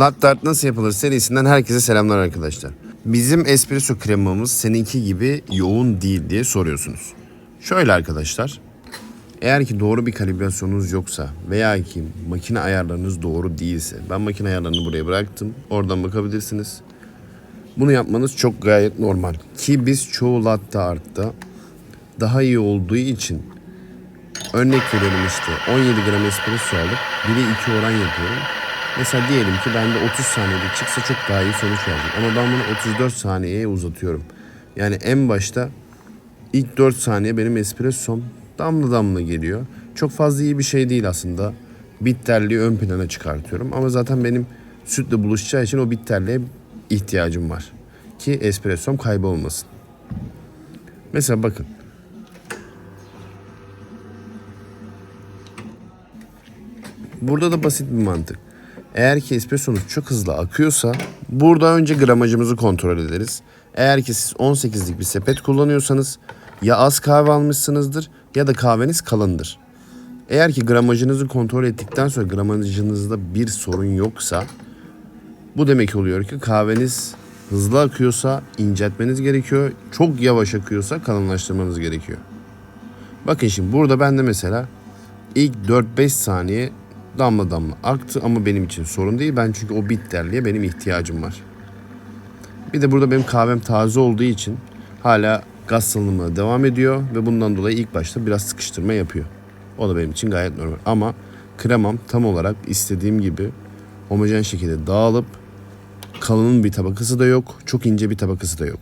Latte art nasıl yapılır serisinden herkese selamlar arkadaşlar. Bizim espresso kremamız seninki gibi yoğun değil diye soruyorsunuz. Şöyle arkadaşlar. Eğer ki doğru bir kalibrasyonunuz yoksa veya ki makine ayarlarınız doğru değilse ben makine ayarlarını buraya bıraktım. Oradan bakabilirsiniz. Bunu yapmanız çok gayet normal. Ki biz çoğu latte art'ta daha iyi olduğu için örnek verelim işte 17 gram espresso alıp 1'e 2 oran yapıyorum. Mesela diyelim ki bende 30 saniyede çıksa çok daha iyi sonuç verecek. Ama ben bunu 34 saniyeye uzatıyorum. Yani en başta ilk 4 saniye benim espressom damla damla geliyor. Çok fazla iyi bir şey değil aslında. Bitterliği ön plana çıkartıyorum. Ama zaten benim sütle buluşacağı için o bitterliğe ihtiyacım var. Ki espressom kaybolmasın. Mesela bakın. Burada da basit bir mantık. Eğer ki espressonuz çok hızlı akıyorsa burada önce gramajımızı kontrol ederiz. Eğer ki siz 18'lik bir sepet kullanıyorsanız ya az kahve almışsınızdır ya da kahveniz kalındır. Eğer ki gramajınızı kontrol ettikten sonra gramajınızda bir sorun yoksa bu demek oluyor ki kahveniz hızlı akıyorsa inceltmeniz gerekiyor. Çok yavaş akıyorsa kalınlaştırmanız gerekiyor. Bakın şimdi burada ben de mesela ilk 4-5 saniye damla damla aktı ama benim için sorun değil. Ben çünkü o bitterliğe benim ihtiyacım var. Bir de burada benim kahvem taze olduğu için hala gaz salınımına devam ediyor ve bundan dolayı ilk başta biraz sıkıştırma yapıyor. O da benim için gayet normal. Ama kremam tam olarak istediğim gibi homojen şekilde dağılıp kalının bir tabakası da yok, çok ince bir tabakası da yok.